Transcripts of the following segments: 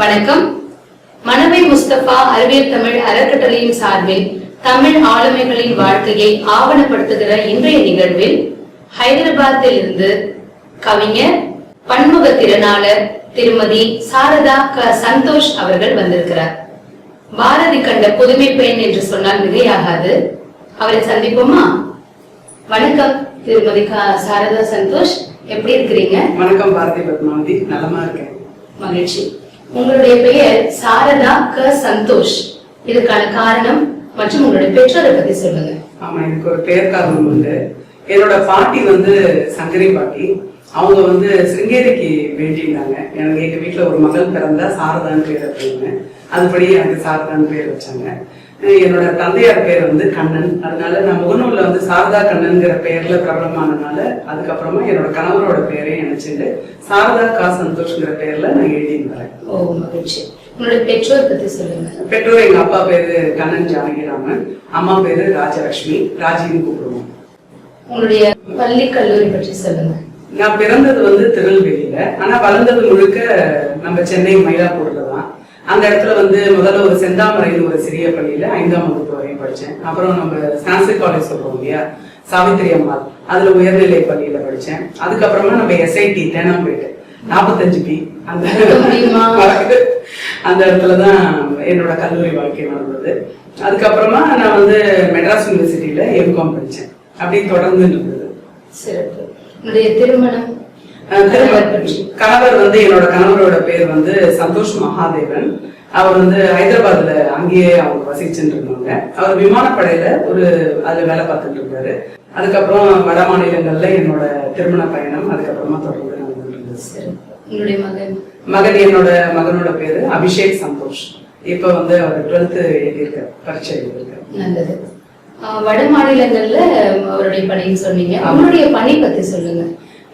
வணக்கம். மனவை முஸ்தபா அறிவியல் தமிழ் அறக்கட்டளையின் சார்பில் தமிழ் ஆளுமைகளின் வாழ்க்கையை ஆவணப்படுத்துகிற இன்றைய நிகழ்வில் ஹைதராபாத்தில் இருந்து கவிஞர் பன்முக திறனாளர் திருமதி சாரதா க. சந்தோஷ் அவர்கள் வந்திருக்கிறார். பாரதி கண்ட புதுமை பெண் என்று சொன்னால் மிகையாகாது. அவரை சந்திப்போமா? வணக்கம் திருமதி சாரதா சந்தோஷ். எப்படி இருக்கிறீங்க? வணக்கம் பாரதி பத்மாவதி. நலமா இருக்கேன். மகிழ்ச்சி. உங்களுடைய பெயர் சாரதா க. சந்தோஷ். இதுக்கான காரணம் மற்றும் உங்களுடைய பெற்றோரை பத்தி சொல்லுங்க. ஆமா எனக்கு ஒரு பெயர் காரணம் உண்டு. என்னோட பாட்டி வந்து சங்கரி பாட்டி. அவங்க வந்து சிருங்கேரிக்கு வேண்டியிருந்தாங்க. எனக்கு எங்க வீட்டுல ஒரு மகள் பிறந்தா சாரதான்னு பேர் அப்படின்னு அதுபடி எனக்கு சாரதான்னு பேர் வச்சாங்க. என்னோட தந்தையார் பேர் வந்து கண்ணன். அதனால நான் முகநூல்ல வந்து சாரதா கண்ணன்ங்கிற பெயர்ல பிரபலமானனால அதுக்கப்புறமா என்னோட கணவரோட பேரையும் நினைச்சிட்டு சாரதா கா சந்தோஷ்ங்கிற பேர்ல நான் எழுதியிருந்தேன் ஓ மகிழ்ச்சி. உங்களுடைய பெற்றோர் பத்தி சொல்லுங்க. பெற்றோர் எங்க அப்பா பேரு கண்ணன் ஜானகிராமன். அம்மா பேரு ராஜலட்சுமி. ராஜின்னு கூப்பிடுவோம். உங்களுடைய பள்ளி கல்லூரி பற்றி சொல்லுங்க. நான் பிறந்தது வந்து திருநெல்வேலியில. ஆனா வளர்ந்தது முழுக்க நம்ம சென்னை மயிலாப்பூர்ல தான் அந்த இடத்துல வந்து முதல்ல ஒரு செந்தாமரைன்னு ஒரு சிறிய பள்ளியில ஐந்தாம் வகுப்பு வரையும் படிச்சேன். அப்புறம் நம்ம சான்ஸ்கிரிட் காலேஜ் சொல்றோம் இல்லையா? சாவித்திரி அம்மாள். அதுல உயர்நிலை பள்ளியில படிச்சேன். அதுக்கப்புறமா நம்ம எஸ்ஐடி தேனாம்பேட்டு. நாற்பத்தஞ்சு பி அந்த அந்த இடத்துலதான் என்னோட கல்லூரி வாழ்க்கை நடந்தது. அதுக்கப்புறமா நான் வந்து மெட்ராஸ் யூனிவர்சிட்டியில எம்காம் படிச்சேன். அப்படி தொடர்ந்து இருந்தது. சிறப்பு. திருமணம் கணவர் வந்து என்னோட கணவரோட பேர் வந்து சந்தோஷ் மகாதேவன். அவர் வந்து ஹைதராபாத்ல அங்கேயே அவங்க வசிச்சுட்டு இருந்தாங்க அவர் விமானப்படையில ஒரு அதுல வேலை பார்த்துட்டு இருந்தாரு. அதுக்கப்புறம் வட மாநிலங்கள்ல என்னோட திருமண பயணம் அதுக்கப்புறமா தொடர்ந்து நடந்துட்டு உங்களுடைய மகன்? மகன் என்னோட மகனோட பேரு அபிஷேக் சந்தோஷ். இப்ப வந்து அவர் டுவெல்த் எழுதியிருக்கார் பரீட்சை எழுதியிருக்கார் நல்லது. வட மாநிலங்கள்ல அவருடைய பணின்னு சொன்னீங்க. உங்களுடைய பணி பத்தி சொல்லுங்க.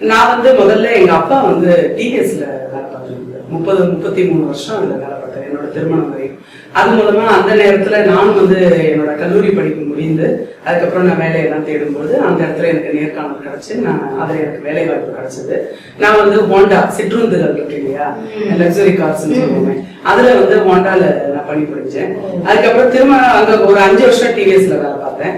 நான் வந்து முதல்ல எங்க அப்பா வந்து டிவிஎஸ்ல வேலை பார்த்துருந்தேன் முப்பது முப்பத்தி மூணு வருஷம் அதுல வேலை பார்த்தேன் என்னோட திருமணம் வரை. அது மூலமா அந்த நேரத்துல நான் வந்து என்னோட கல்லூரி படிப்பு முடிந்து அதுக்கப்புறம் நான் வேலையெல்லாம் தேடும்போது அந்த இடத்துல எனக்கு நேர்காணல் கிடைச்சு நான் அதுல எனக்கு வேலை வாய்ப்பு கிடைச்சது. நான் வந்து ஹோண்டா சிற்றுந்துகள் இருக்கு இல்லையா? லக்ஸரி கார்ஸ் சொல்லுவேன் அதுல வந்து ஹோண்டால நான் பணிபுரிஞ்சேன் அதுக்கப்புறம் திரும்ப அங்க ஒரு அஞ்சு வருஷம் டிவிஎஸ்ல வேலை பார்த்தேன்.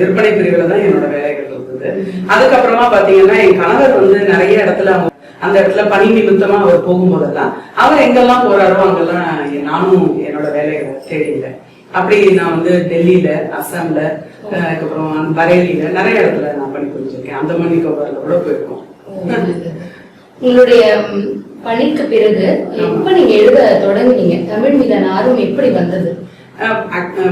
விற்பனை பிரிவுல தான் என்னோட வேலைகள் இருந்தது அதுக்கப்புறமா பாத்தீங்கன்னா என் கணவர் வந்து நிறைய இடத்துல அந்த இடத்துல பணி நிமித்தமா அவர் போகும்போதெல்லாம் அவர் எங்கெல்லாம் போறாரோ அங்கெல்லாம் நானும் என்னோட வேலைகளை தேடிட்டேன் அப்படி நான் வந்து டெல்லியில அஹ் அதுக்கப்புறம் பரேலியில நிறைய இடத்துல நான் பணி புரிஞ்சிருக்கேன். அந்த மணி கவர்ல கூட போயிருக்கோம். உங்களுடைய பணிக்கு பிறகு எப்ப நீங்க எழுத தொடங்குனீங்க? தமிழ் மீதான ஆர்வம் எப்படி வந்தது?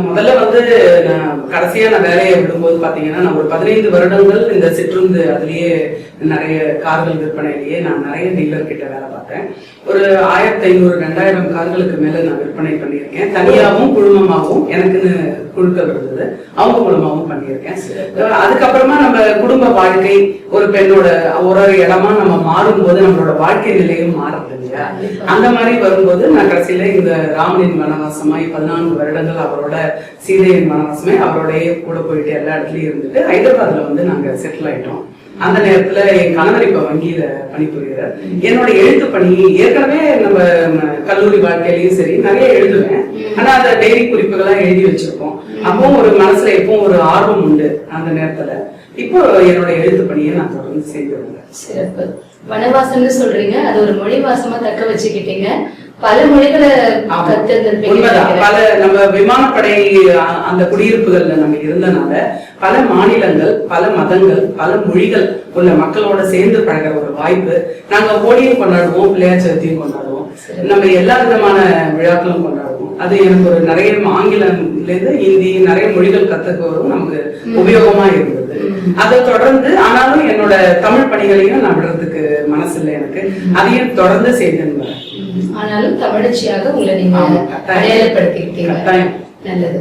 முதல்ல வந்து நான் கடைசியா நான் வேலையை விடும்போது பாத்தீங்கன்னா நான் ஒரு பதினைந்து வருடங்கள் இந்த சிற்றுந்து அதுலயே நிறைய கார்கள் விற்பனையிலேயே நான் நிறைய டீலர் கிட்ட வேலை பார்த்தேன். ஒரு ஆயிரத்தி ஐநூறு ரெண்டாயிரம் கார்களுக்கு மேல நான் விற்பனை பண்ணியிருக்கேன். தனியாகவும் குழுமமாகவும். எனக்குன்னு குழுக்கள் இருந்தது. அவங்க மூலமாவும் பண்ணியிருக்கேன். அதுக்கப்புறமா நம்ம குடும்ப வாழ்க்கை ஒரு பெண்ணோட ஒரு ஒரு இடமா நம்ம மாறும்போது நம்மளோட வாழ்க்கை நிலையும் மாறுது இல்லையா? அந்த மாதிரி வரும்போது நான் கடைசியில இந்த ராமனின் வனவாசமாய் பதினான்கு வருடங்கள் அவரோட சீதையின் வனவாசமே அவரோடய கூட போயிட்டு எல்லா இடத்துலயும் இருந்துட்டு ஹைதராபாத்ல வந்து நாங்க செட்டில் ஆயிட்டோம். அந்த நேரத்துல என் கணவர் இப்ப வங்கியில பணிபுரிகிறார் என்னோட எழுத்து பணி ஏற்கனவே நம்ம கல்லூரி வாழ்க்கையிலயும் சரி நிறைய எழுதுவேன். ஆனா அந்த டைரி குறிப்புகளா எழுதி வச்சிருப்போம். அப்பவும் ஒரு மனசுல எப்பவும் ஒரு ஆர்வம் உண்டு அந்த நேரத்துல. இப்போ என்னோட எழுத்து பணியை நான் தொடர்ந்து வருவேன் சிறப்பு. வனவாசம்னு சொல்றீங்க. அது ஒரு மொழி வாசமா தக்க வச்சுக்கிட்டீங்க. பல மொழிகளை. பல நம்ம விமானப்படை அந்த குடியிருப்புகள்ல நம்ம இருந்தனால பல மாநிலங்கள் பல மதங்கள் பல மொழிகள் உள்ள மக்களோட சேர்ந்து பழகுற ஒரு வாய்ப்பு. நாங்க ஹோலியும் கொண்டாடுவோம் பிள்ளையார் சதுர்த்தியும் கொண்டாடுவோம். நம்ம எல்லா விதமான விழாக்களும் கொண்டாடுவோம். அது எனக்கு ஒரு நிறைய ஆங்கிலம்ல இருந்து ஹிந்தி நிறைய மொழிகள் கத்துக்கவும் நமக்கு உபயோகமா இருந்தது. அதை தொடர்ந்து ஆனாலும் என்னோட தமிழ் பணிகளையும் நான் விடுறதுக்கு மனசு இல்லை எனக்கு அதையும் தொடர்ந்து ம், ஆனாலும் தமிழச்சியாக உங்களை நீங்க. அடையாளப்படுத்திக்கிட்டீங்க. நல்லது.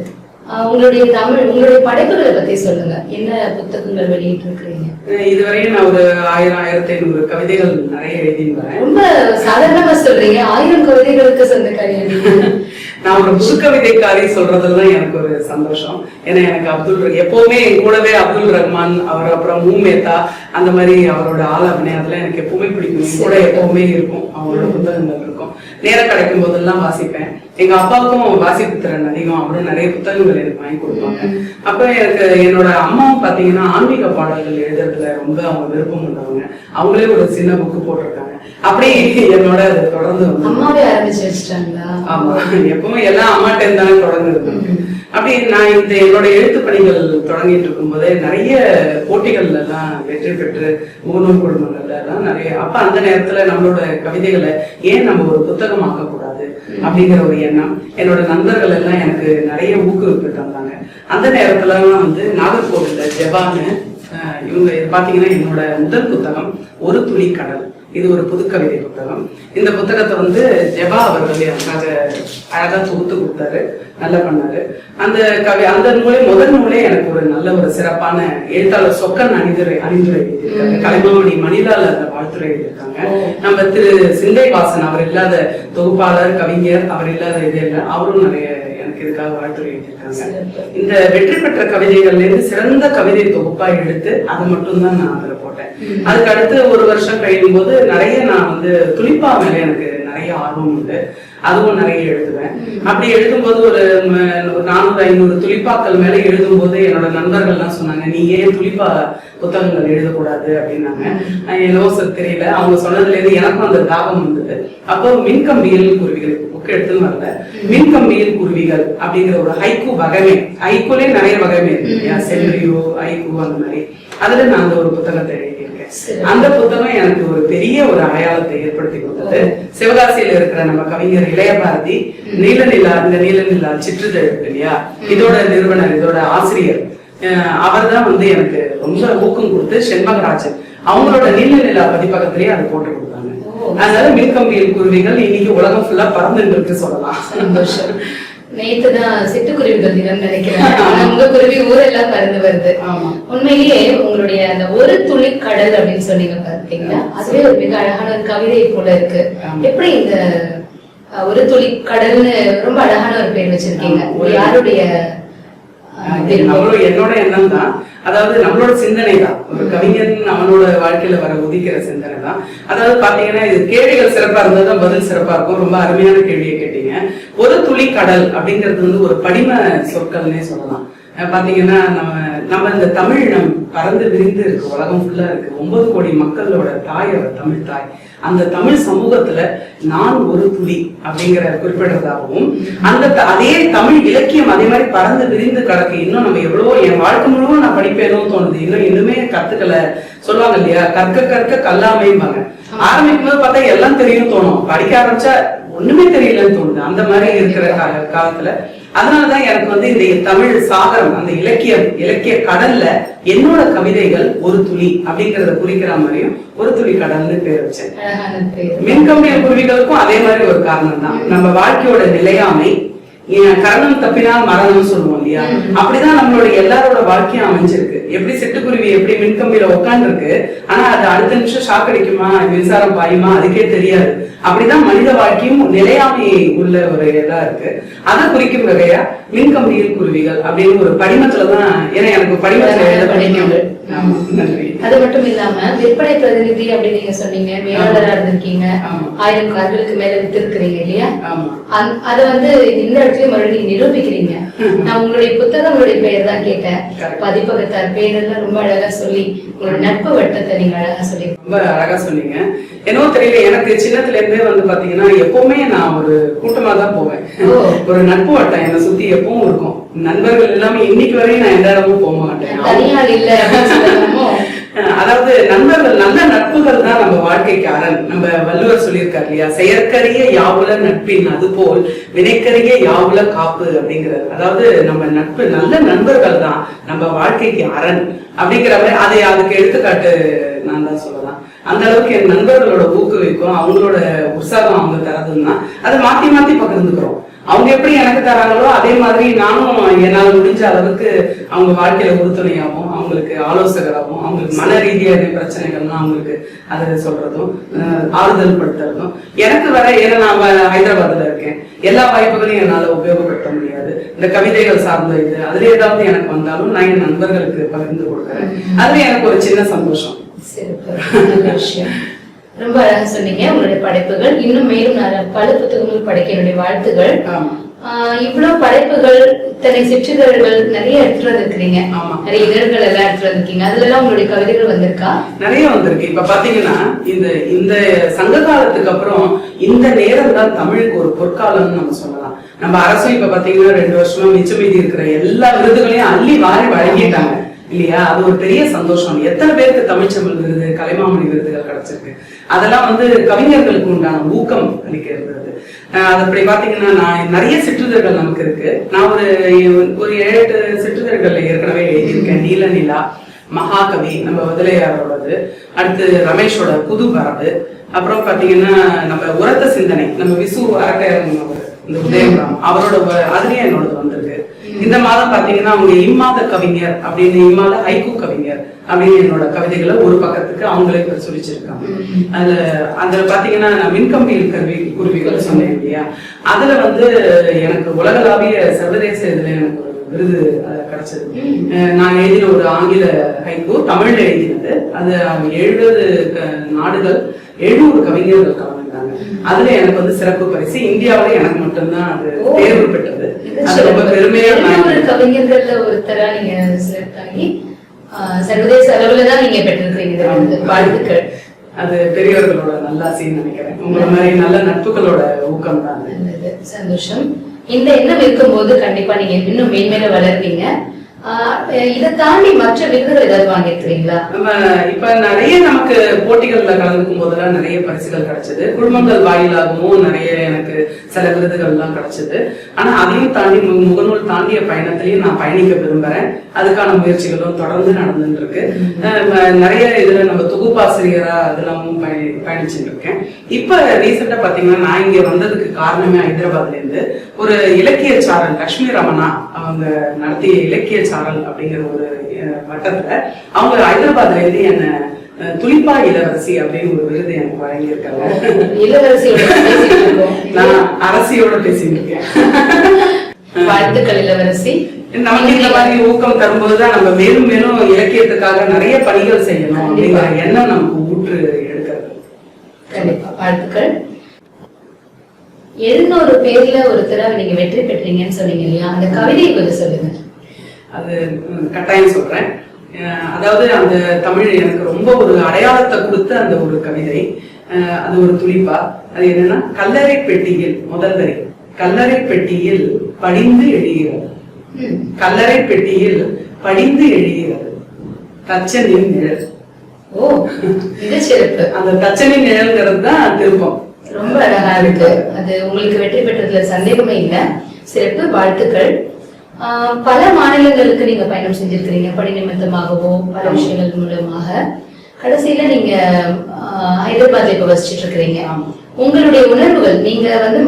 உங்களுடைய தமிழ் உங்களுடைய படைப்புகளை பத்தி சொல்லுங்க. என்ன புத்தகங்கள் வெளியிட்டு இருக்கிறீங்க இதுவரையும் நான் ஒரு ஆயிரம் ஆயிரத்தி ஐநூறு கவிதைகள் நிறைய எழுதின்னு வரேன் ரொம்ப சாதாரணமா சொல்றீங்க. ஆயிரம் கவிதைகளுக்கு சொந்தக்காரியா நீங்க நான் ஒரு புது கவிதைக்காரி சொல்றதுல எனக்கு ஒரு சந்தோஷம். ஏன்னா எனக்கு அப்துல் எப்பவுமே கூடவே அப்துல் ரஹ்மான் அவர் அப்புறம் மூமேத்தா அந்த மாதிரி அவரோட ஆள் அபிநயத்துல எனக்கு எப்பவுமே பிடிக்கும். கூட எப்பவுமே இருக்கும். அவரோட புத்தகங்கள். நேரம் கிடைக்கும் போதெல்லாம் வாசிப்பேன். எங்க அப்பாவுக்கும் வாசிப்பு திறன் அதிகம் அவரும் நிறைய புத்தகங்கள் எனக்கு வாங்கி கொடுப்பாங்க. அப்ப எனக்கு என்னோட அம்மாவும் பாத்தீங்கன்னா ஆன்மீக பாடல்கள் எழுதுறதுல ரொம்ப அவங்க விருப்பம் உள்ளவங்க அவங்களே ஒரு சின்ன புக்கு போட்டிருக்காங்க. அப்படியே என்னோட அது தொடர்ந்து ஆமா. எப்பவுமே எல்லாம் அம்மாட்ட தானே தொடங்குது அப்படி நான் இந்த என்னோட எழுத்து பணிகள் தொடங்கிட்டு இருக்கும்போதே நிறைய போட்டிகள்ல எல்லாம் வெற்றி பெற்று முகநூல் குழுமங்கள்ல எல்லாம் நிறைய அப்ப அந்த நேரத்துல நம்மளோட கவிதைகளை ஏன் நம்ம ஒரு புத்தகமாக்க கூடாது அப்படிங்கிற ஒரு எண்ணம் என்னோட நண்பர்கள் எல்லாம் எனக்கு நிறைய ஊக்குவிப்பு தந்தாங்க. அந்த நேரத்துல எல்லாம் வந்து நாகர்கோவில்ல ஜெபான்னு இவங்க பாத்தீங்கன்னா என்னோட முதல் புத்தகம் ஒரு துளி கடல். இது ஒரு புது கவிதை புத்தகம். இந்த புத்தகத்தை வந்து ஜெபா அவர்கள் எனக்காக அழகா தொகுத்து கொடுத்தாரு. நல்லா பண்ணாரு. அந்த கவி அந்த நூலே முதல் நூலே எனக்கு ஒரு நல்ல ஒரு சிறப்பான எழுத்தாளர் சொக்கன் அணிந்துரை அணிந்துரை எழுதியிருக்காங்க. கலைமாமணி மணிலால் அந்த வாழ்த்துரை எழுதியிருக்காங்க. நம்ம திரு சிந்தை வாசன் அவர் இல்லாத தொகுப்பாளர் கவிஞர் அவர் இல்லாத இது இல்லை அவரும் நிறைய எனக்கு இதுக்காக வாழ்த்துரை எழுதியிருக்காங்க. இந்த வெற்றி பெற்ற கவிதைகள்ல இருந்து சிறந்த கவிதை தொகுப்பா எடுத்து அதை மட்டும்தான் நான் அதுல போட்டேன் அதுக்கு அடுத்து ஒரு வருஷம் கழியும் போது நிறைய நான் வந்து துளிப்பா மேல எனக்கு நிறைய ஆர்வம் உண்டு. அதுவும் நிறைய எழுதுவேன். அப்படி எழுதும்போது ஒரு நானூறு ஐநூறு துளிப்பாக்கள் மேல எழுதும்போது என்னோட நண்பர்கள்லாம் சொன்னாங்க நீ ஏன் துளிப்பா புத்தகங்கள் எழுதக்கூடாது? அப்படின்னாங்க. என்னவோ தெரியல. அவங்க சொன்னதுல இருந்து எனக்கும் அந்த தாபம் வந்தது. அப்போ மின்கம்பியல் குருவிகள் புக் எடுத்துன்னு வரல. மின்கம்பியல் குருவிகள் அப்படிங்கிற ஒரு ஹைக்கு வகைமை ஹைக்கூலே நிறைய வகைமை இருக்கு இல்லையா? செல்ரியோ ஹைக்கு அந்த மாதிரி. அதுல நான் அந்த ஒரு புத்தகத்தை அந்த புத்தகம் எனக்கு ஒரு பெரிய ஒரு அடையாளத்தை ஏற்படுத்தி கொடுத்தது. சிவகாசியில இருக்கிற நம்ம கவிஞர் இளையபாரதி நீலநிலா இந்த நீலநிலா சிற்றுதழ் இருக்கு இல்லையா? இதோட நிறுவனர் இதோட ஆசிரியர். அவர் தான் வந்து எனக்கு ரொம்ப ஊக்கம் கொடுத்து செண்பகராஜன். அவங்களோட நீலநிலா பதிப்பகத்திலேயே அதை போட்டு கொடுத்தாங்க. அதனால மின்கம்பியல் குருவிகள் இன்னைக்கு உலகம் ஃபுல்லா பறந்துட்டு இருக்கு சொல்லலாம். நேத்து தான் சிட்டுக்குருவிகள் தினம் நினைக்கிறேன். உங்க குருவி ஊரெல்லாம் பறந்து வருது. உண்மையிலேயே உங்களுடைய அந்த ஒரு துளி கடல் அப்படின்னு சொன்னீங்க பாத்தீங்களா? அதுவே ஒரு மிக அழகான ஒரு கவிதை போல இருக்கு. எப்படி இந்த ஒரு துளி கடல்னு ரொம்ப அழகான ஒரு பேர் வச்சிருக்கீங்க. யாருடைய? நம்மளோட என்னோட எண்ணம் தான் அதாவது நம்மளோட சிந்தனை தான் ஒரு கவிஞன் அவனோட வாழ்க்கையில வர உதிக்கிற சிந்தனை தான் அதாவது பாத்தீங்கன்னா இது கேள்விகள் சிறப்பா இருந்தா தான் பதில் சிறப்பா இருக்கும். ரொம்ப அருமையான கேள்வியை கேட்டீங்க. ஒரு துளி கடல் அப்படிங்கிறது வந்து ஒரு படிம சொற்கள்னே சொல்லலாம். பாத்தீங்கன்னா நம்ம நம்ம இந்த தமிழ் நம் பறந்து விரிந்து இருக்கு உலகம் ஃபுல்லா இருக்கு. ஒன்பது கோடி மக்களோட தாய் அவர் தமிழ் தாய். அந்த தமிழ் சமூகத்துல நான் ஒரு துளி அப்படிங்கிற குறிப்பிடுறதாகவும் அந்த அதே தமிழ் இலக்கியம் அதே மாதிரி பறந்து விரிந்து கிடக்கு. இன்னும் நம்ம எவ்வளவோ என் வாழ்க்கை முழுவதும் நான் படிப்பேனோ தோணுது. இன்னும் இன்னுமே கத்துக்கல. சொல்லுவாங்க இல்லையா? கற்க கற்க கல்லாமைம்பாங்க. ஆரம்பிக்கும் போது பார்த்தா எல்லாம் தெரியும் தோணும். படிக்க ஆரம்பிச்சா ஒண்ணுமே தெரியலன்னு தோணுது. அந்த மாதிரி இருக்கிற கா- காலத்துல. அதனாலதான் எனக்கு வந்து இந்த தமிழ் சாகரம் அந்த இலக்கியம் இலக்கிய கடல்ல என்னோட கவிதைகள் ஒரு துளி அப்படிங்கறத குறிக்கிற மாதிரியும் ஒரு துளி கடல்னு பேர் வச்சேன். மின்கம்பியல் குருவிகளுக்கும் அதே மாதிரி ஒரு காரணம் தான் நம்ம வாழ்க்கையோட நிலையாமை கரணம் தப்பினால் மரணம் சொல்லுவோம் இல்லையா? அப்படிதான் நம்மளோட எல்லாரோட வாழ்க்கையும் அமைஞ்சிருக்கு. எப்படி சிட்டுக்குருவி எப்படி மின்கம்பியில உட்கார்ந்து இருக்கு ஆனா அது அடுத்த நிமிஷம் ஷாக் அடிக்குமா மின்சாரம் பாயுமா அதுக்கே தெரியாது. அப்படிதான் மனித வாழ்க்கையும் நிலையாமை உள்ள ஒரு இதா இருக்கு. அதை குறிக்கும் வகையா மின்கம்பியல் குருவிகள் அப்படின்னு ஒரு படிமத்துலதான் ஏன்னா எனக்கு படிமத்துல எழுத பிடிக்கும் நன்றி. அது மட்டும் இல்லாம விற்பனை பிரதிநிதி அப்படின்னு நீங்க சொன்னீங்க மேலாளரா இருந்திருக்கீங்க. ஆயிரம் கார்களுக்கு மேல வித்திருக்கிறீங்க இல்லையா? அத வந்து இந்த இடத்துல மறுபடியும் நிரூபிக்கிறீங்க. நான் உங்களுடைய புத்தகங்களுடைய பெயர் தான் கேட்டேன். பதிப்பகத்தார் பெயரெல்லாம் ரொம்ப அழகா சொல்லி உங்களோட நட்பு வட்டத்தை நீங்க அழகா சொல்லி ரொம்ப அழகா சொன்னீங்க. என்னவோ தெரியல எனக்கு சின்னத்துல இருந்தே வந்து பாத்தீங்கன்னா எப்பவுமே நான் ஒரு கூட்டமா தான் போவேன். ஒரு நட்பு வட்டம் என்னை சுத்தி எப்பவும் இருக்கும். நண்பர்கள் இல்லாம இன்னைக்கு வரையும் நான் எந்த இடமும் போக மாட்டேன். தனியாள் இல்ல அதாவது நண்பர்கள் நல்ல நட்புகள் தான் நம்ம வாழ்க்கைக்கு அரண் நம்ம வள்ளுவர் சொல்லியிருக்கார் இல்லையா? செயற்கரிய யாவுல நட்பின் அது போல் வினைக்கரிய யாவுல காப்பு அப்படிங்கிறது அதாவது நம்ம நட்பு நல்ல நண்பர்கள் தான் நம்ம வாழ்க்கைக்கு அரண் அப்படிங்கிற மாதிரி அதை அதுக்கு எடுத்துக்காட்டு நான் தான் சொல்லலாம். அந்த அளவுக்கு என் நண்பர்களோட ஊக்குவிக்கும் அவங்களோட உற்சாகம் அவங்க தரதுன்னா அதை மாத்தி மாத்தி பகிர்ந்துக்கிறோம். அவங்க எப்படி எனக்கு தராங்களோ அதே மாதிரி நானும் என்னால முடிஞ்ச அளவுக்கு அவங்க வாழ்க்கையில உறுதுணையாகவும் அவங்களுக்கு ஆலோசகராகவும் அவங்களுக்கு மன ரீதியான பிரச்சனைகள்லாம் அவங்களுக்கு அதை சொல்றதும் அஹ், ஆறுதல் படுத்துறதும் எனக்கு வர ஏன்னா நான் ஹைதராபாத்ல இருக்கேன். எல்லா வாய்ப்புகளையும் என்னால உபயோகப்படுத்த முடியாது. இந்த கவிதைகள் சார்ந்த இது அதுல ஏதாவது எனக்கு வந்தாலும் நான் என் நண்பர்களுக்கு பகிர்ந்து கொடுக்குறேன். அதுல எனக்கு ஒரு சின்ன சந்தோஷம். ரொம்ப அழகா சொன்னீங்க. உங்களுடைய படைப்புகள். இன்னும் மேலும் பல புத்தகங்கள் படைக்க என்னுடைய வாழ்த்துகள். இவ்வளவு படைப்புகள் இத்தனை சிற்றிதழ்கள் நிறைய எடுத்துட்டு வந்திருக்கிறீங்க. ஆமா. நிறைய இதழ்கள் எல்லாம் எடுத்துட்டு வந்திருக்கீங்க. அதுல எல்லாம் உங்களுடைய கவிதைகள் வந்திருக்கா? நிறைய வந்திருக்கு. இப்ப பாத்தீங்கன்னா இந்த இந்த சங்க காலத்துக்கு அப்புறம் இந்த நேரம் தான் தமிழுக்கு ஒரு பொற்காலம்னு நம்ம சொல்லலாம். நம்ம அரசும் இப்ப பாத்தீங்கன்னா ரெண்டு வருஷமா மிச்சம் மீதி இருக்கிற எல்லா விருதுகளையும் அள்ளி வாரி வழங்கிட்டாங்க. இல்லையா? அது ஒரு பெரிய சந்தோஷம். எத்தனை பேருக்கு தமிழ்ச்செம்மல் விருது கலைமாமணி விருதுகள் கிடைச்சிருக்கு? அதெல்லாம் வந்து கவிஞர்களுக்கு உண்டான ஊக்கம் அளிக்கிறது. அது. அப்படி பாத்தீங்கன்னா நான் நிறைய சிற்றிதழ்கள் நமக்கு இருக்கு. நான் ஒரு ஒரு ஏழு எட்டு சிற்றிதழ்கள் ஏற்கனவே எழுதியிருக்கேன். நீல நிலா மகாகவி நம்ம முதலையாரோடது. அடுத்து ரமேஷோட புது பரப்பு அப்புறம் பாத்தீங்கன்னா நம்ம உரத்த சிந்தனை நம்ம விசு அரட்டையர் அவர் இந்த உதயபுரம் அவரோட அதுலயே என்னோடது வந்திருக்கு. இந்த மாதம் பாத்தீங்கன்னா அவங்க இம்மாத கவிஞர் அப்படின்னு இம்மாத ஹைக்கூ கவிஞர் அப்படின்னு என்னோட கவிதைகளை ஒரு பக்கத்துக்கு அவங்களே சொல்லிச்சிருக்காங்க. அதுல அதுல பாத்தீங்கன்னா நான் மின்கம்பியில் கல்வி குருவிகள் சொன்னேன் இல்லையா? அதுல வந்து எனக்கு உலகளாவிய சர்வதேச இதுல எனக்கு ஒரு விருது கிடைச்சது. நான் எழுதின ஒரு ஆங்கில ஹைக்கூ தமிழ்ல எழுதினது. அது அவங்க எழுபது நாடுகள் எழுநூறு கவிஞர்கள் அதுல எனக்கு வந்து சிறப்பு பரிசு. இந்தியாவுல எனக்கு மட்டும்தான் அது. தேர்வு பெற்றது. அது ரொம்ப பெருமையா கவிஞர்கள்ல ஒருத்தரா நீங்க செலக்ட் ஆகி சர்வதேச அளவுல தான் நீங்க விருது. வாழ்த்துக்கள். அது பெரியவர்களோட நல்லாசின்னு நினைக்கிறேன். உங்களை மாதிரி நல்ல நட்புகளோட ஊக்கம் தான் சந்தோஷம். இந்த எண்ணம் இருக்கும்போது கண்டிப்பா நீங்க இன்னும் மேன்மேல வளருவீங்க. இதை தாண்டி மற்ற விருதுகள் ஏதாவது வாங்கியிருக்கிறீங்களா? நம்ம இப்ப நிறைய நமக்கு போட்டிகள்ல கலந்துக்கும் போதெல்லாம் நிறைய பரிசுகள் கிடைச்சது. குடும்பங்கள் வாயிலாகவும் நிறைய எனக்கு சில விருதுகள் எல்லாம் கிடைச்சது. ஆனா அதையும் தாண்டி முகநூல் தாண்டிய பயணத்திலையும் நான் பயணிக்க விரும்புறேன். அதுக்கான முயற்சிகளும் தொடர்ந்து நடந்துட்டு இருக்கு அஹ் நிறைய இதுல நம்ம தொகுப்பாசிரியரா அதெல்லாமும் பயணி பயணிச்சுட்டு இருக்கேன் இப்ப ரீசெண்டா பாத்தீங்கன்னா நான் இங்க வந்ததுக்கு காரணமே ஹைதராபாத்ல இருந்து ஒரு இலக்கிய சாரன் லட்சுமி ரமணா அவங்க நடத்திய இலக்கிய சாரல் அப்படிங்கிற ஒரு வட்டத்துல அவங்க ஹைதராபாத்ல இருந்து என்ன அஹ், துலிப்பா இளவரசி அப்படின்னு ஒரு விருது எனக்கு வழங்கியிருக்காங்க. இருக்கோம். நான் அரசியோட பேசிட்டு இருக்கேன் வாழ்த்துக்கள் இளவரசி. நமக்கு இந்த மாதிரி ஊக்கம் தரும்போதுதான் நம்ம மேலும் மேலும் இலக்கியத்துக்காக நிறைய பணிகள் செய்யணும் அப்படிங்கிற எண்ணம் நமக்கு ஊற்று எடுக்கிறது. கண்டிப்பா. வாழ்த்துக்கள். எழுநூறு பேர்ல ஒருத்தரா நீங்க வெற்றி பெற்றீங்கன்னு சொன்னீங்க இல்லையா? அந்த கவிதையை கொஞ்சம் சொல்லுங்க. அது கட்டாயம் சொல்றேன். அஹ் அதாவது அந்த தமிழ் எனக்கு ரொம்ப ஒரு அடையாளத்தை கொடுத்த அந்த ஒரு கவிதை. அது ஒரு துளிப்பா. அது என்னன்னா கல்லறை பெட்டியில் முதல் வரி. கல்லறை பெட்டியில் படிந்து எழுகிறது. கல்லறை பெட்டியில் படிந்து எழுகிறது. தச்சனின் நிழல். ஓ மிக சிறப்பு. அந்த தச்சனின் நிழல்ங்கிறது தான் திருப்பம். ரொம்ப அழகா இருக்கு. அது உங்களுக்கு வெற்றி பெற்றதுல சந்தேகமே இல்ல. சிறப்பு வாழ்த்துக்கள். பல மாநிலங்களுக்கு நீங்க பயணம் செஞ்சிருக்கிறீங்க பணி நிமித்தமாகவோ பல விஷயங்கள் மூலமாக. கடைசியில நீங்க ஹைதராபாத்ல இப்ப வசிச்சிட்டு இருக்கிறீங்க. உங்களுடைய உணர்வுகள் நீங்க வந்து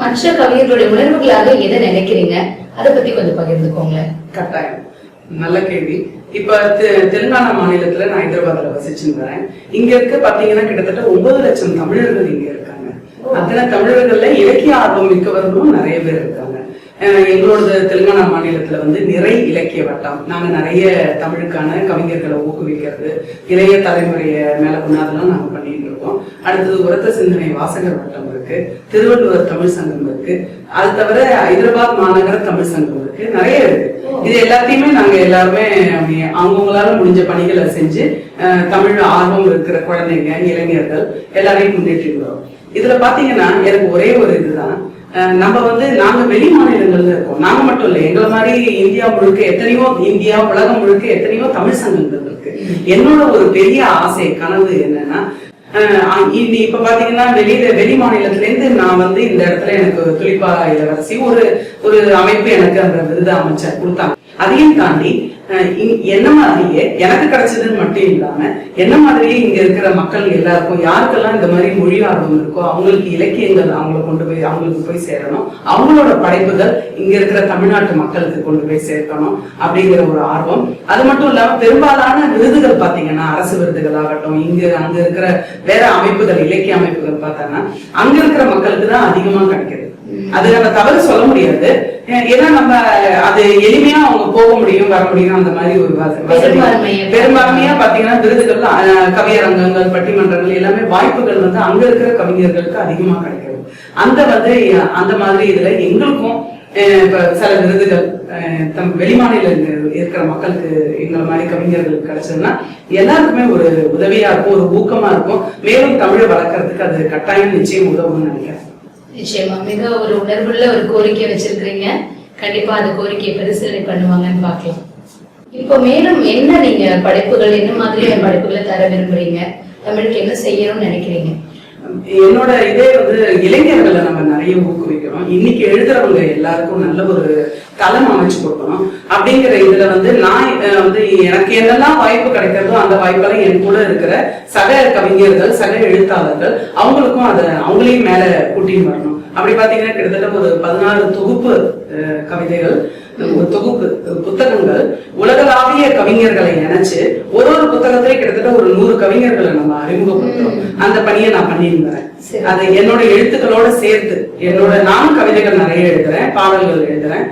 மற்ற கவிஞர்களுடைய உணர்வுகளாக எதை நினைக்கிறீங்க? அதை பத்தி கொஞ்சம் பகிர்ந்துக்கோங்களேன். கட்டாயம். நல்ல கேள்வி. இப்ப தெலுங்கானா மாநிலத்துல நான் ஹைதராபாத்ல வசிச்சுன்னு வரேன் இங்க இருக்க பாத்தீங்கன்னா கிட்டத்தட்ட ஒன்பது லட்சம் தமிழர்கள் இங்க இருக்காங்க. அத்தனை தமிழர்கள்ல இலக்கிய ஆர்வம் மிக்கவர்களும் நிறைய பேர் இருக்காங்க. எங்களோட தெலுங்கானா மாநிலத்துல வந்து நிறை இலக்கிய வட்டம். நாங்க நிறைய தமிழுக்கான கவிஞர்களை ஊக்குவிக்கிறது இளைய தலைமுறைய மேல கொண்டு அதெல்லாம் நாங்க பண்ணிட்டு இருக்கோம். அடுத்தது உரத்த சிந்தனை வாசகர் வட்டம் இருக்கு திருவள்ளுவர் தமிழ் சங்கம் இருக்கு அது தவிர ஹைதராபாத் மாநகர தமிழ் சங்கம் இருக்கு நிறைய இருக்கு. இது எல்லாத்தையுமே நாங்க எல்லாருமே அவங்கவுங்களால முடிஞ்ச பணிகளை செஞ்சு தமிழ் ஆர்வம் இருக்கிற குழந்தைங்க இளைஞர்கள் எல்லாரையும் முன்னேற்றிட்டு வரோம். இதுல பாத்தீங்கன்னா எனக்கு ஒரே ஒரு இதுதான். நம்ம வந்து நாங்க வெளி மாநிலங்கள்ல இருக்கோம். நாங்க மட்டும் இல்ல எங்களை மாதிரி இந்தியா முழுக்க எத்தனையோ இந்தியா உலகம் முழுக்க எத்தனையோ தமிழ் சங்கங்கள் இருக்கு. என்னோட ஒரு பெரிய ஆசை கனவு என்னன்னா இனி இப்ப பாத்தீங்கன்னா வெளியில வெளி மாநிலத்தில இருந்து நான் வந்து இந்த இடத்துல எனக்கு துளிப்பா இளவரசி ஒரு ஒரு அமைப்பு எனக்கு அந்த விருது அமைச்சர் கொடுத்தாங்க. அதையும் தாண்டி அஹ் என்ன மாதிரியே எனக்கு கிடைச்சதுன்னு மட்டும் இல்லாம என்ன மாதிரியே இங்க இருக்கிற மக்கள் எல்லாருக்கும் யாருக்கெல்லாம் இந்த மாதிரி மொழி ஆர்வம் இருக்கோ அவங்களுக்கு இலக்கியங்கள் அவங்கள கொண்டு போய் அவங்களுக்கு போய் சேரணும் அவங்களோட படைப்புகள் இங்க இருக்கிற தமிழ்நாட்டு மக்களுக்கு கொண்டு போய் சேர்க்கணும் அப்படிங்கிற ஒரு ஆர்வம். அது மட்டும் இல்லாம பெரும்பாலான விருதுகள் பாத்தீங்கன்னா அரசு விருதுகள் ஆகட்டும் இங்க அங்க இருக்கிற வேற அமைப்புகள் இலக்கிய அமைப்புகள் பார்த்தாங்கன்னா அங்க இருக்கிற மக்களுக்கு தான் அதிகமா கிடைக்குது அது நம்ம தவறு சொல்ல முடியாது. ஏன்னா நம்ம அது எளிமையா அவங்க போக முடியும் வர முடியும் அந்த மாதிரி ஒரு வச- வசதி. பெரும்பான்மையா. பாத்தீங்கன்னா விருதுகள் கவியரங்கங்கள் பட்டிமன்றங்கள் எல்லாமே வாய்ப்புகள் வந்து அங்க இருக்கிற கவிஞர்களுக்கு அதிகமா கிடைக்கிறது. அந்த வந்து அந்த மாதிரி இதுல எங்களுக்கும் சில விருதுகள் அஹ், தம் வெளிமாநில இருக்கிற மக்களுக்கு எங்களை மாதிரி கவிஞர்களுக்கு கிடைச்சதுன்னா எல்லாருக்குமே ஒரு உதவியா இருக்கும் ஒரு ஊக்கமா இருக்கும். மேலும் தமிழை வளர்க்கறதுக்கு அது கட்டாயம் நிச்சயம் உதவும்னு நினைக்கிறேன். நிச்சயமா. மிக ஒரு உணர்வுள்ள ஒரு கோரிக்கை வச்சிருக்கிறீங்க. கண்டிப்பா அந்த கோரிக்கையை பரிசீலனை பண்ணுவாங்கன்னு பார்க்கலாம். இப்போ மேலும் என்ன நீங்க படைப்புகள் என்ன மாதிரியான படைப்புகளை தர விரும்புறீங்க? தமிழுக்கு என்ன செய்யணும்னு நினைக்கிறீங்க? என்னோட இதே வந்து இளைஞர்களை நம்ம நிறைய ஊக்குவிக்கிறோம். இன்னைக்கு எழுதுறவங்க எல்லாருக்கும் நல்ல ஒரு தளம் அமைச்சு கொடுக்கணும். அப்படிங்கிற இதுல வந்து நான் வந்து எனக்கு என்னெல்லாம் வாய்ப்பு கிடைக்கிறதோ அந்த வாய்ப்பெல்லாம் என் கூட இருக்கிற சக கவிஞர்கள் சக எழுத்தாளர்கள் அவங்களுக்கும் அதை அவங்களையும் மேல கூட்டின்னு வரணும். அப்படி பாத்தீங்கன்னா கிட்டத்தட்ட ஒரு பதினாறு தொகுப்பு கவிதைகள். தொகுப்பு புத்தகங்கள் உலகளாவிய கவிஞர்களை இணைச்சு ஒரு ஒரு புத்தகத்திலே கிட்டத்தட்ட ஒரு நூறு கவிஞர்களை நம்ம அறிமுகப்படுத்துறோம். அந்த பணியை நான் பண்ணியிருந்தேன். அதை என்னோட எழுத்துக்களோட சேர்த்து என்னோட நானும் கவிதைகள் நிறைய எழுதுறேன் பாடல்கள் எழுதுறேன்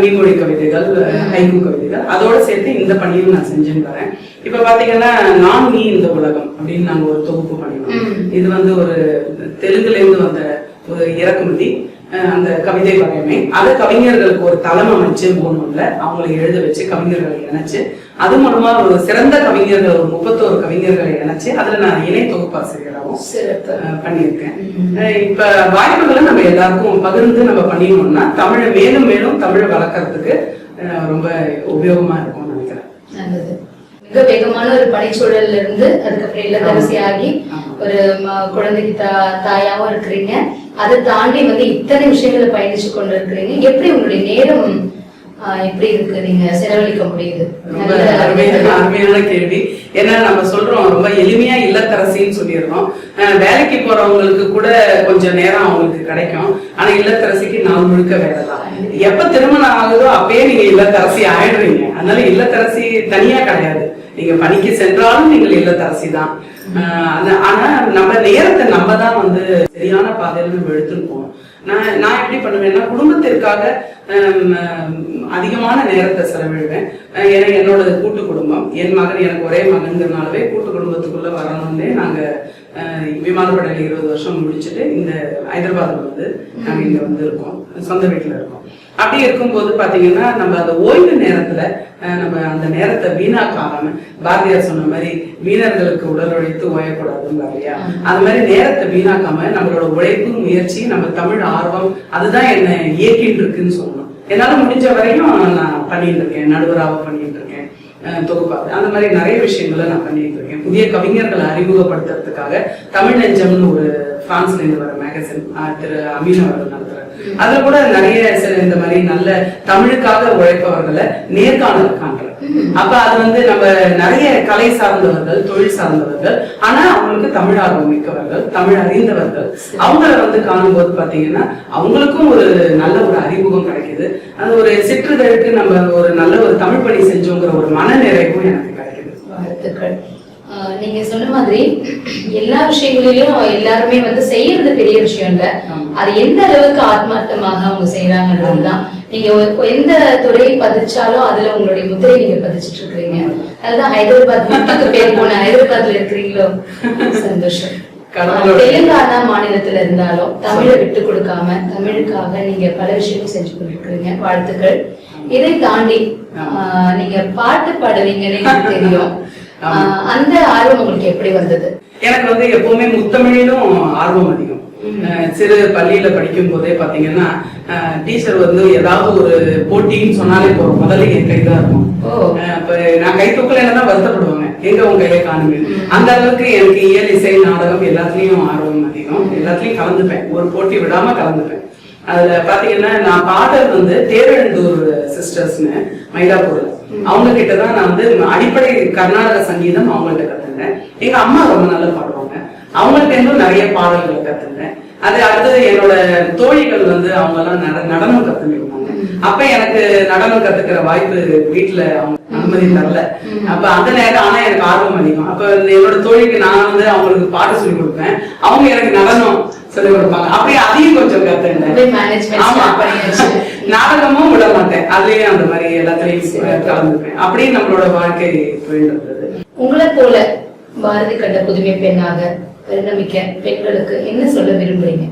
மீமொழி கவிதைகள் ஹைக்கூ கவிதைகள். அதோட சேர்த்து இந்த பணியும் நான் செஞ்சுன்னு வரேன். இப்ப பாத்தீங்கன்னா நான் நீ இந்த உலகம் அப்படின்னு நாங்க ஒரு தொகுப்பு பண்ணினோம். ம். இது வந்து ஒரு தெலுங்குல இருந்து வந்த ஒரு இறக்குமதி. அந்த கவிதை வகைமை. அதை கவிஞர்களுக்கு ஒரு தளம் அமைச்சு போகணும்ல. அவங்களை எழுத வச்சு கவிஞர்களை இணைச்சு அது மூலமா ஒரு சிறந்த கவிஞர்கள் ஒரு முப்பத்தோரு கவிஞர்களை இணைச்சு அதுல நான் இணை தொகுப்பாசிரியராகவும் பண்ணியிருக்கேன். இப்ப வாய்ப்புகளை நம்ம எல்லாருக்கும் பகிர்ந்து நம்ம பண்ணினோம்னா தமிழை மேலும் மேலும் தமிழை வளர்க்கறதுக்கு ரொம்ப உபயோகமா இருக்கும்னு நினைக்கிறேன். நல்லது. மிக வேகமான ஒரு பணிச்சூழல்ல இருந்து அதுக்கப்புறம் இல்லத்தரசி ஆகி. ஒரு குழந்தைக்கு தாயாவும் இருக்கிறீங்க. அதை தாண்டி வந்து இத்தனை விஷயங்களை பயணிச்சு கொண்டு இருக்கிறீங்க எப்படி உங்களுடைய நேரம் ஆஹ், எப்படி இருக்கு? நீங்க செலவழிக்க முடியுது. ரொம்ப அருமையான அருமையான கேள்வி. ஏன்னா நம்ம சொல்றோம் ரொம்ப எளிமையா இல்லத்தரசின்னு சொல்லிடுறோம் வேலைக்கு போறவங்களுக்கு கூட கொஞ்சம் நேரம் அவங்களுக்கு கிடைக்கும். ஆனா இல்லத்தரசிக்கு நான் முழுக்க வேலை தான். எப்ப திருமணம் ஆகுதோ அப்பயே நீங்க இல்லத்தரசி ஆயிடுறீங்க. அதனால இல்லத்தரசி தனியா கிடையாது. நீங்க பணிக்கு சென்றாலும் நீங்கள் இல்லத்தரசி தான். ஆனா நம்ம நேரத்தை நம்ம தான் வந்து சரியான பாதையில நம்ம எடுத்துட்டு நான் நான் எப்படி பண்ணுவேன்னா குடும்பத்திற்காக அதிகமான நேரத்தை செலவிடுவேன். ஏன்னா என்னோட கூட்டு குடும்பம் என் மகன் எனக்கு ஒரே மகன்கிறனாலவே கூட்டு குடும்பத்துக்குள்ள வரணும்னே நாங்க அஹ், விமானப்படையில இருபது வருஷம் முடிச்சுட்டு இந்த ஹைதராபாத்ல வந்து நாங்க இங்க வந்து இருக்கோம். சொந்த வீட்டுல இருக்கோம். அப்படி இருக்கும்போது பாத்தீங்கன்னா நம்ம அந்த ஓய்வு நேரத்துல நம்ம அந்த நேரத்தை வீணாக்காம பாரதியார் சொன்ன மாதிரி வீணர்களுக்கு உடல் உழைத்து ஓயக்கூடாதுங்க இல்லையா? அது மாதிரி நேரத்தை வீணாக்காம நம்மளோட உழைப்பு முயற்சி நம்ம தமிழ் ஆர்வம் அதுதான் என்ன இயக்கிட்டு இருக்குன்னு சொல்லணும். என்னால முடிஞ்ச வரையும் நான் பண்ணிட்டு இருக்கேன் நடுவராக பண்ணிட்டு இருக்கேன் தொகுப்பாக அந்த மாதிரி நிறைய விஷயங்களை நான் பண்ணிட்டு இருக்கேன். புதிய கவிஞர்களை அறிமுகப்படுத்துறதுக்காக தமிழ் நெஞ்சம்னு ஒரு பிரான்ஸ்ல இருந்து வர மேகசின் திரு அமீன் அவர்கள் நடத்துறாரு அதுல கூட நிறைய சில இந்த மாதிரி நல்ல தமிழுக்காக உழைப்பவர்களை நேர்காணல் காண்றேன் அப்ப அது வந்து நம்ம நிறைய கலை சார்ந்தவர்கள் தொழில் சார்ந்தவர்கள் ஆனா அவங்களுக்கு தமிழ் ஆர்வம் மிக்கவர்கள் தமிழ் அறிந்தவர்கள். அவங்கள வந்து காணும்போது பாத்தீங்கன்னா அவங்களுக்கும் ஒரு நல்ல ஒரு அறிமுகம் கிடைக்குது. அது ஒரு சிற்றிதழுக்கு நம்ம ஒரு நல்ல ஒரு தமிழ் பணி செஞ்சோங்கிற ஒரு மன நிறைவும் எனக்கு கிடைக்குது. வாழ்த்துக்கள். நீங்க சொன்ன மாதிரி எல்லா விஷயங்களிலும் எல்லாருமே வந்து செய்யறது பெரிய விஷயம் இல்ல. அது எந்த அளவுக்கு ஆத்மார்த்தமாக அவங்க செய்யறாங்கன்றதுதான் நீங்க எந்த துறையை பதிச்சாலும் அதுல உங்களுடைய முத்திரை நீங்க பதிச்சிட்டு இருக்கிறீங்க. அதுதான் ஹைதராபாத் முத்துக்கு பேர் போன ஹைதராபாத்ல இருக்கிறீங்களோ? சந்தோஷம். தெலுங்கானா மாநிலத்துல இருந்தாலும் தமிழை விட்டு கொடுக்காம தமிழுக்காக நீங்க பல விஷயங்கள் செஞ்சு கொண்டிருக்கிறீங்க. வாழ்த்துக்கள். இதை தாண்டி ஆஹ் நீங்க பாட்டு பாடுவீங்கன்னு தெரியும். அந்த ஆர்வம் உங்களுக்கு எப்படி வந்தது? எனக்கு வந்து எப்பவுமே முத்தமிழிலும் ஆர்வம் அதிகம். சிறு பள்ளியில படிக்கும் போதே பாத்தீங்கன்னா டீச்சர் வந்து ஏதாவது ஒரு போட்டின்னு சொன்னாலே போறோம் முதல்ல என் கைதான் இருக்கும். ஓ. அஹ் அப்ப நான் கை தூக்கலைன்னா தான் வருத்தப்படுவாங்க. எங்க உங்க கையில காணுமே. அந்த அளவுக்கு எனக்கு இயல் இசை நாடகம் எல்லாத்துலயும் ஆர்வம் அதிகம். எல்லாத்துலயும் கலந்துப்பேன். ஒரு போட்டி விடாம கலந்துப்பேன். அதுல பாத்தீங்கன்னா நான் பாடல் வந்து தேரெழுந்தூர் சிஸ்டர்ஸ்னு மயிலாப்பூர்ல அவங்க கிட்ட தான் நான் வந்து அடிப்படை கர்நாடக சங்கீதம் அவங்கள்ட்ட கத்துனேன் எங்க அம்மா ரொம்ப நல்லா பாடுவாங்க. அவங்கள்ட்ட இருந்தும் நிறைய பாடல்கள் கத்துனேன் அது அடுத்தது என்னோட தோழிகள் வந்து அவங்க எல்லாம் நடனம் கத்துக்கிட்டாங்க அப்ப எனக்கு நடனம் கத்துக்கிற வாய்ப்பு வீட்டுல அவங்க அனுமதி தரல. அப்ப அந்த நேரம் ஆனா எனக்கு ஆர்வம் அதிகம். அப்ப என்னோட தோழிக்கு நான் வந்து அவங்களுக்கு பாட்டு சொல்லி கொடுப்பேன். அவங்க எனக்கு நடனம் சொல்லி கொடுப்பாங்க. அப்படியே அதையும் கொஞ்சம் கத்துட்டேன் நாடகமும் விட மாட்டேன். அதுலயும் அந்த மாதிரி எல்லாத்துலயும் கலந்துப்பேன். அப்படியே நம்மளோட வாழ்க்கை போயிட்டு உங்களை போல பாரதி கண்ட புதுமை பெண்ணாக பரிணமிக்க பெண்களுக்கு என்ன சொல்ல விரும்புறீங்க?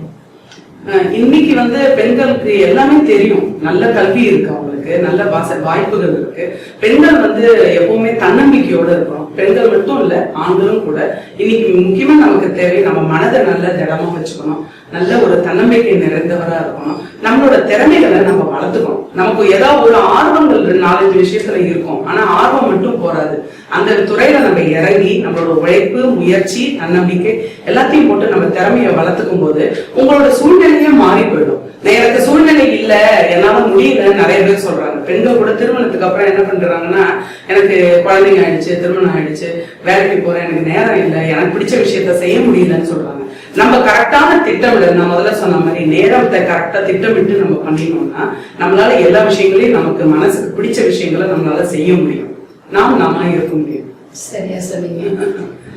இன்னைக்கு வந்து பெண்களுக்கு எல்லாமே தெரியும். நல்ல கல்வி இருக்கு அவங்களுக்கு. நல்ல வாச வாய்ப்புகள் இருக்கு. பெண்கள் வந்து எப்பவுமே தன்னம்பிக்கையோட இருக்கணும். பெண்கள் மட்டும் இல்ல ஆண்களும் கூட. இன்னைக்கு முக்கியமா நமக்கு தேவை நம்ம மனதை நல்ல திடமா வச்சுக்கணும். நல்ல ஒரு தன்னம்பிக்கை நிறைந்தவரா இருக்கணும். நம்மளோட திறமைகளை நம்ம வளர்த்துக்கணும். நமக்கு ஏதாவது ஒரு ஆர்வங்கள் நாலஞ்சு விஷயத்துல இருக்கும். ஆனா ஆர்வம் மட்டும் போராது அந்த துறையில நம்ம இறங்கி நம்மளோட உழைப்பு முயற்சி தன்னம்பிக்கை எல்லாத்தையும் போட்டு நம்ம திறமையை வளர்த்துக்கும் போது உங்களோட சூழ்நிலையே மாறி போயிடும். எனக்கு சூழ்நிலை இல்ல. என்னால முடியல நிறைய பேர் சொல்றாங்க. பெண்கள் கூட திருமணத்துக்கு அப்புறம் என்ன பண்றாங்கன்னா எனக்கு குழந்தைங்க ஆயிடுச்சு திருமணம் ஆயிடுச்சு வேலைக்கு போறேன் எனக்கு நேரம் இல்லை எனக்கு பிடிச்ச விஷயத்த செய்ய முடியலன்னு சொல்றாங்க. நம்ம கரெக்டான திட்டமிடல் நான் முதல்ல சொன்ன மாதிரி நேரத்தை கரெக்டா திட்டமிட்டு நம்ம பண்ணினோம்னா நம்மளால எல்லா விஷயங்களையும் நமக்கு மனசுக்கு பிடிச்ச விஷயங்களை நம்மளால செய்ய முடியும். நாம் நாம இருக்க முடியும். சரியா சொன்னீங்க.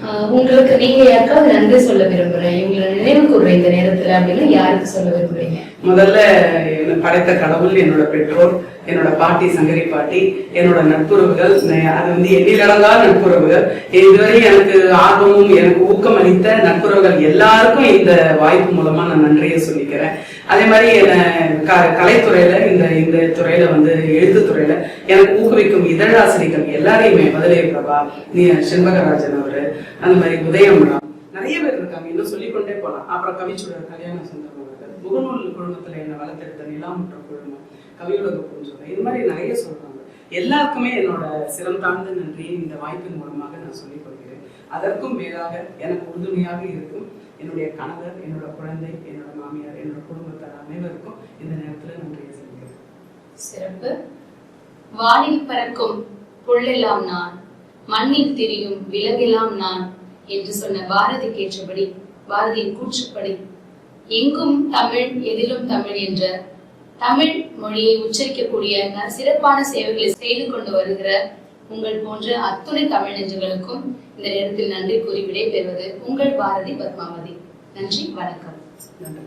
ஆஹ் உங்களுக்கு நீங்க யாருக்காவது நன்றி சொல்ல விரும்புறேன். இவங்களை நினைவு கூறுற இந்த நேரத்துல அப்படின்னு யாருக்கு சொல்ல விரும்புறீங்க? முதல்ல என்ன படைத்த கடவுள் என்னோட பெற்றோர் என்னோட பாட்டி சங்கரி பாட்டி என்னோட நட்புறவுகள் அது வந்து எண்ணிலடங்கா நட்புறவுகள். இதுவரை எனக்கு ஆர்வமும் எனக்கு ஊக்கம் அளித்த நட்புறவுகள் எல்லாருக்கும் இந்த வாய்ப்பு மூலமா நான் நன்றியை சொல்லிக்கிறேன். அதே மாதிரி என்ன க- கலைத்துறையில இந்த இந்த துறையில வந்து எழுத்து துறையில எனக்கு ஊக்குவிக்கும் இதழாசிரியர்கள் எல்லாரையுமே மதுரை பிரபா நீ செண்பகராஜன் அவரு அந்த மாதிரி உதயமரா நிறைய பேர் இருக்காங்க. இன்னும் சொல்லிக்கொண்டே போலாம். அப்புறம் கவிச்சுடர் கல்யாண சுந்தரம் அவர்கள் முகநூல் குழுமத்துல என்ன வளர்த்தெடுத்த நிலாமுற்ற குழுமம் கவியுலக பூஞ்சோலை இது மாதிரி நிறைய சொல்றாங்க. எல்லாருக்குமே என்னோட சிரம் தாழ்ந்த நன்றியை இந்த வாய்ப்பின் மூலமாக நான் சொல்லிக் கொள்கிறேன். அதற்கும் மேலாக எனக்கு உறுதுணையாக இருக்கும். என்னுடைய கணவர் என்னோட குழந்தை என்னோட மாமியார் என்னோட குடும்பத்தார் அனைவருக்கும் இந்த நேரத்துல நன்றியை சொல்கிறேன் சிறப்பு. வானில் பறக்கும் புள்ளெல்லாம் நான் மண்ணில் திரியும் விலகெல்லாம் நான் என்று சொன்ன பாரதி கேட்டபடி பாரதியின் கூற்றுப்படி எங்கும் தமிழ் எதிலும் தமிழ் என்ற தமிழ் மொழியை உச்சரிக்கக்கூடிய சிறப்பான சேவைகளை செய்து கொண்டு வருகிற உங்கள் போன்ற அத்துணை தமிழ் நெஞ்சுகளுக்கும் இந்த நேரத்தில் நன்றி கூறி விடைபெறுவது உங்கள் பாரதி பத்மாவதி. நன்றி வணக்கம். நன்றி.